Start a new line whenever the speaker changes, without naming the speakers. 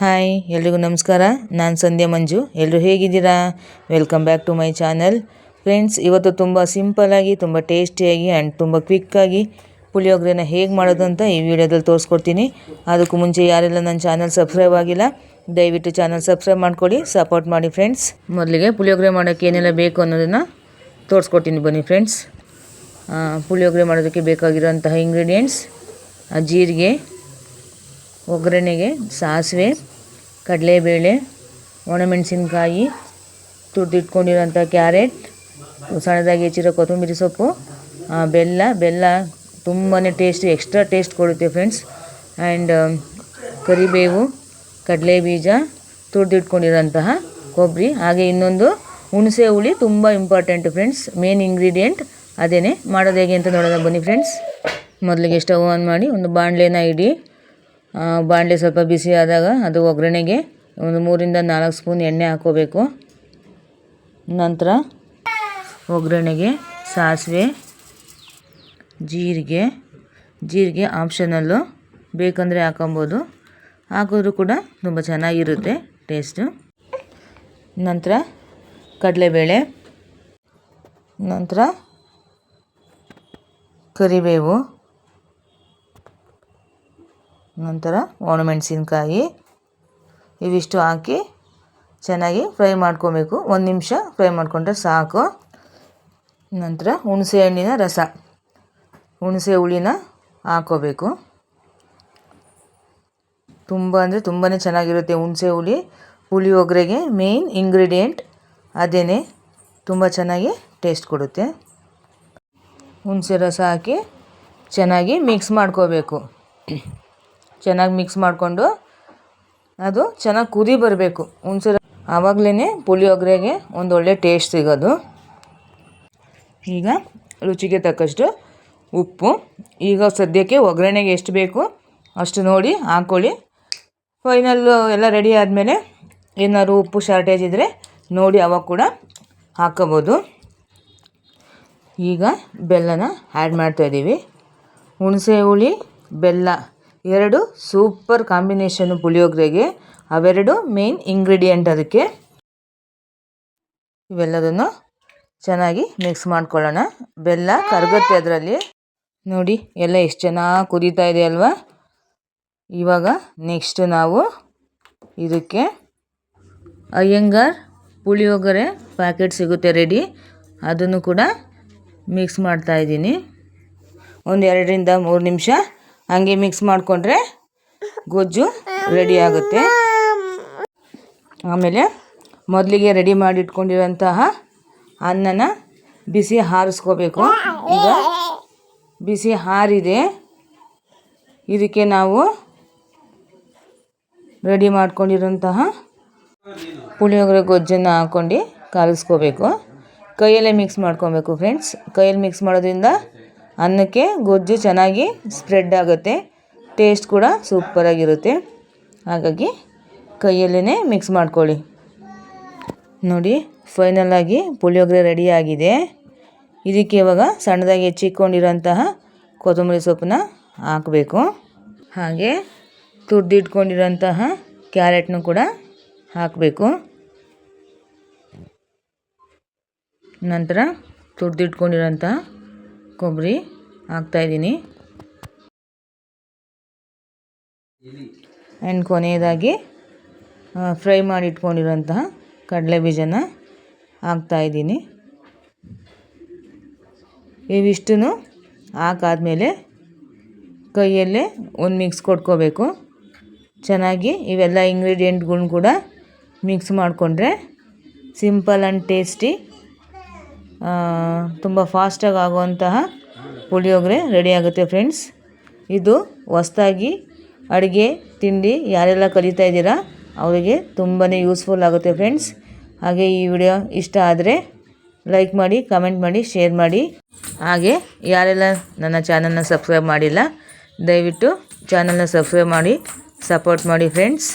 Hi, ಎಲ್ರಿಗೂ ನಮಸ್ಕಾರ. ನಾನು ಸಂಧ್ಯಾ ಮಂಜು. ಎಲ್ಲರೂ ಹೇಗಿದ್ದೀರಾ? Welcome back to my channel friends ಇವತ್ತು ತುಂಬ ಸಿಂಪಲ್ಲಾಗಿ ತುಂಬ ಟೇಸ್ಟಿಯಾಗಿ ಆ್ಯಂಡ್ ತುಂಬ ಕ್ವಿಕ್ಕಾಗಿ ಪುಳಿಯೋಗರೆನ ಹೇಗೆ ಮಾಡೋದು ಅಂತ ಈ ವಿಡಿಯೋದಲ್ಲಿ ತೋರಿಸ್ಕೊಡ್ತೀನಿ. ಅದಕ್ಕೂ ಮುಂಚೆ ಯಾರೆಲ್ಲ ನನ್ನ ಚಾನಲ್ ಸಬ್ಸ್ಕ್ರೈಬ್ ಆಗಿಲ್ಲ, ದಯವಿಟ್ಟು ಚಾನಲ್ ಸಬ್ಸ್ಕ್ರೈಬ್ ಮಾಡ್ಕೊಳ್ಳಿ ಸಪೋರ್ಟ್ ಮಾಡಿ ಫ್ರೆಂಡ್ಸ್ ಮೊದಲಿಗೆ ಪುಳಿಯೋಗರೆ ಮಾಡೋಕ್ಕೆ ಏನೆಲ್ಲ ಬೇಕು ಅನ್ನೋದನ್ನು ತೋರಿಸ್ಕೊಡ್ತೀನಿ ಬನ್ನಿ ಫ್ರೆಂಡ್ಸ್ ಪುಳಿಯೋಗರೆ ಮಾಡೋದಕ್ಕೆ ಬೇಕಾಗಿರೋಂತಹ ಇಂಗ್ರೀಡಿಯೆಂಟ್ಸ್ ಜೀರಿಗೆ ಒಗ್ಗರಣೆಗೆ ಸಾಸಿವೆ, ಕಡಲೆಬೇಳೆ, ಒಣಮೆಣಸಿನ್ಕಾಯಿ, ತುರಿದಿಟ್ಕೊಂಡಿರೋಂಥ ಕ್ಯಾರೆಟ್, ಸಣ್ಣದಾಗಿ ಹೆಚ್ಚಿರೋ ಕೊತ್ತಂಬರಿ ಸೊಪ್ಪು ಬೆಲ್ಲ. ಬೆಲ್ಲ ತುಂಬಾ ಟೇಸ್ಟ್, ಎಕ್ಸ್ಟ್ರಾ ಟೇಸ್ಟ್ ಕೊಡುತ್ತೆ ಫ್ರೆಂಡ್ಸ್. ಆ್ಯಂಡ್ ಕರಿಬೇವು ಕಡಲೆ ಬೀಜ ತುರಿದಿಟ್ಕೊಂಡಿರೋಂತಹ ಕೊಬ್ಬರಿ. ಹಾಗೆ ಇನ್ನೊಂದು, ಹುಣಸೆ ಹುಳಿ ತುಂಬ ಇಂಪಾರ್ಟೆಂಟ್ ಫ್ರೆಂಡ್ಸ್. ಮೇನ್ ಇಂಗ್ರೀಡಿಯೆಂಟ್ ಅದೇ ಮಾಡೋದು ಹೇಗೆ ಅಂತ ನೋಡೋಣ ಬನ್ನಿ ಫ್ರೆಂಡ್ಸ್. ಮೊದಲಿಗೆ ಸ್ಟವ್ ಆನ್ ಮಾಡಿ ಒಂದು ಬಾಣಲೆನ ಇಡಿ. ಬಾಣಲೆ ಸ್ವಲ್ಪ ಬಿಸಿ ಆದಾಗ ಅದು ಒಗ್ಗರಣೆಗೆ ಒಂದು ಮೂರಿಂದ ನಾಲ್ಕು ಸ್ಪೂನ್ ಎಣ್ಣೆ ಹಾಕೋಬೇಕು. ನಂತರ ಒಗ್ಗರಣೆಗೆ ಸಾಸಿವೆ, ಜೀರಿಗೆ ಜೀರಿಗೆ ಆಪ್ಷನಲ್ಲು ಬೇಕಂದರೆ ಹಾಕೊಬೋದು. ಹಾಕಿದ್ರೂ ಕೂಡ ತುಂಬ ಚೆನ್ನಾಗಿರುತ್ತೆ ಟೇಸ್ಟು ನಂತರ ಕಡಲೆಬೇಳೆ, ನಂತರ ಕರಿಬೇವು. ನಂತರ ಒಣಮೆಣಸಿನ್ಕಾಯಿ ಇವಿಷ್ಟು ಹಾಕಿ ಚೆನ್ನಾಗಿ ಫ್ರೈ ಮಾಡ್ಕೊಬೇಕು. ಒಂದು ನಿಮಿಷ ಫ್ರೈ ಮಾಡಿಕೊಂಡ್ರೆ ಸಾಕು. ನಂತರ ಹುಣಸೆ ಹಣ್ಣಿನ ರಸ. ಹುಣಸೆ ಹುಳಿನ ಹಾಕೋಬೇಕು. ತುಂಬ ಅಂದರೆ ತುಂಬಾ ಚೆನ್ನಾಗಿರುತ್ತೆ ಹುಣಸೆ ಹುಳಿ. ಪುಳಿಯೋಗರೆಗೆ ಮೇಯ್ನ್ ಇಂಗ್ರೀಡಿಯೆಂಟ್ ಅದೇ ತುಂಬ ಚೆನ್ನಾಗಿ ಟೇಸ್ಟ್ ಕೊಡುತ್ತೆ. ಹುಣಸೆ ರಸ ಹಾಕಿ ಚೆನ್ನಾಗಿ ಮಿಕ್ಸ್ ಮಾಡ್ಕೋಬೇಕು. ಚೆನ್ನಾಗಿ ಮಿಕ್ಸ್ ಮಾಡಿಕೊಂಡು ಅದು ಚೆನ್ನಾಗಿ ಕುದಿ ಬರಬೇಕು. ಹುಣಸೆ ಆವಾಗಲೇ ಪುಳಿಯೋಗರೆಗೆ ಒಂದು ಒಳ್ಳೆ ಟೇಸ್ಟ್ ಸಿಗೋದು. ಈಗ ರುಚಿಗೆ ತಕ್ಕಷ್ಟು ಉಪ್ಪು. ಈಗ ಸದ್ಯಕ್ಕೆ ಒಗ್ಗರಣೆಗೆ ಎಷ್ಟು ಬೇಕು ಅಷ್ಟು ನೋಡಿ ಹಾಕ್ಕೊಳ್ಳಿ ಫೈನಲ್ಲು ಎಲ್ಲ ರೆಡಿ ಆದಮೇಲೆ ಏನಾದ್ರು ಉಪ್ಪು ಶಾರ್ಟೇಜ್ ಇದ್ದರೆ ನೋಡಿ ಅವಾಗ ಕೂಡ ಹಾಕ್ಕೋಬೋದು ಈಗ ಬೆಲ್ಲನ ಆ್ಯಡ್ ಮಾಡ್ತಾಯಿದ್ದೀವಿ ಹುಣಸೆ ಹುಳಿ, ಬೆಲ್ಲ. ಎರಡು ಸೂಪರ್ ಕಾಂಬಿನೇಷನು ಪುಳಿಯೋಗರೆಗೆ, ಅವೆರಡು ಮೇನ್ ಇಂಗ್ರೀಡಿಯೆಂಟ್ ಅದಕ್ಕೆ. ಇವೆಲ್ಲದನ್ನು ಚೆನ್ನಾಗಿ ಮಿಕ್ಸ್ ಮಾಡ್ಕೊಳ್ಳೋಣ. ಬೆಲ್ಲ, ಕರಗುತ್ತೆ ಅದರಲ್ಲಿ. ನೋಡಿ, ಎಲ್ಲ ಎಷ್ಟು ಚೆನ್ನಾಗಿ ಕುದೀತಾ ಇದೆ ಅಲ್ವಾ? ಇವಾಗ ನೆಕ್ಸ್ಟ್ ನಾವು ಇದಕ್ಕೆ ಅಯ್ಯಂಗಾರ್ ಪುಳಿಯೋಗರೆ ಪ್ಯಾಕೆಟ್ ಸಿಗುತ್ತೆ ರೆಡಿ ಅದನ್ನು ಕೂಡ ಮಿಕ್ಸ್ ಮಾಡ್ತಾಯಿದ್ದೀನಿ ಒಂದು ಎರಡರಿಂದ ಮೂರು ನಿಮಿಷ ಹಂಗೆ ಮಿಕ್ಸ್ ಮಾಡಿಕೊಂಡ್ರೆ ಗೊಜ್ಜು ರೆಡಿ ಆಗುತ್ತೆ. ಆಮೇಲೆ ಮೊದಲಿಗೆ ರೆಡಿ ಮಾಡಿಟ್ಕೊಂಡಿರೋಂತಹ ಅನ್ನನ ಬಿಸಿ ಹಾರಿಸ್ಕೋಬೇಕು. ಈಗ ಬಿಸಿ ಹಾರಿದೆ. ಇದಕ್ಕೆ ನಾವು ರೆಡಿ ಮಾಡ್ಕೊಂಡಿರೋಂತಹ ಪುಳಿಯೋಗರೆ ಗೊಜ್ಜನ್ನು ಹಾಕ್ಕೊಂಡು ಕಲಿಸ್ಕೋಬೇಕು. ಕೈಯಲ್ಲೇ ಮಿಕ್ಸ್ ಮಾಡ್ಕೊಬೇಕು ಫ್ರೆಂಡ್ಸ್ ಕೈಯಲ್ಲಿ ಮಿಕ್ಸ್ ಮಾಡೋದ್ರಿಂದ ಅನ್ನಕ್ಕೆ ಗೊಜ್ಜು ಚೆನ್ನಾಗಿ ಸ್ಪ್ರೆಡ್ ಆಗುತ್ತೆ. ಟೇಸ್ಟ್ ಕೂಡ ಸೂಪರಾಗಿರುತ್ತೆ ಹಾಗಾಗಿ ಕೈಯಲ್ಲೇ ಮಿಕ್ಸ್ ಮಾಡ್ಕೊಳ್ಳಿ. ನೋಡಿ ಫೈನಲಾಗಿ ಪುಳಿಯೋಗರೆ ರೆಡಿಯಾಗಿದೆ ಇದಕ್ಕೆ ಇವಾಗ ಸಣ್ಣದಾಗಿ ಹೆಚ್ಚಿಕೊಂಡಿರೋಂತಹ ಕೊತ್ತಂಬರಿ ಸೊಪ್ಪನ್ನ ಹಾಕಬೇಕು. ಹಾಗೆ ತುರ್ದಿಟ್ಕೊಂಡಿರೋಂತಹ ಕ್ಯಾರೆಟ್ನು ಕೂಡ ಹಾಕಬೇಕು. ನಂತರ ತುರ್ದಿಟ್ಕೊಂಡಿರೋಂತಹ ಕೊಬ್ಬರಿ ಹಾಕ್ತಾಯಿದ್ದೀನಿ ಆ್ಯಂಡ್ ಕೊನೆಯದಾಗಿ ಫ್ರೈ ಮಾಡಿ ಇಟ್ಕೊಂಡಿರೋಂತಹ ಕಡಲೆ ಬೀಜನ ಹಾಕ್ತಾಯಿದ್ದೀನಿ ಇವಿಷ್ಟು ಹಾಕಾದ್ಮೇಲೆ ಕೈಯಲ್ಲೇ ಒಂದು ಮಿಕ್ಸ್ ಕೊಟ್ಕೋಬೇಕು. ಚೆನ್ನಾಗಿ ಇವೆಲ್ಲ ಇಂಗ್ರೀಡಿಯೆಂಟ್ಗಳ್ನ ಕೂಡ ಮಿಕ್ಸ್ ಮಾಡಿಕೊಂಡ್ರೆ ಸಿಂಪಲ್ ಆ್ಯಂಡ್ ಟೇಸ್ಟಿ ತುಂಬ ಫಾಸ್ಟಾಗಿ ಆಗುವಂತಹ ಪುಳಿಯೋಗರೆ ರೆಡಿ ಆಗುತ್ತೆ ಫ್ರೆಂಡ್ಸ್ ಇದು ಹೊಸ್ದಾಗಿ ಅಡುಗೆ, ತಿಂಡಿ ಯಾರೆಲ್ಲ ಕಲಿತಾ ಇದ್ದೀರಾ, ಅವರಿಗೆ ತುಂಬಾ ಯೂಸ್ಫುಲ್ ಆಗುತ್ತೆ ಫ್ರೆಂಡ್ಸ್ ಹಾಗೆ ಈ ವಿಡಿಯೋ ಇಷ್ಟ ಆದರೆ ಲೈಕ್ ಮಾಡಿ ಕಮೆಂಟ್ ಮಾಡಿ ಶೇರ್ ಮಾಡಿ. ಹಾಗೆ ಯಾರೆಲ್ಲ ನನ್ನ ಚಾನಲ್ನ ಸಬ್ಸ್ಕ್ರೈಬ್ ಮಾಡಿಲ್ಲ, ದಯವಿಟ್ಟು ಚಾನಲ್ನ ಸಬ್ಸ್ಕ್ರೈಬ್ ಮಾಡಿ ಸಪೋರ್ಟ್ ಮಾಡಿ ಫ್ರೆಂಡ್ಸ್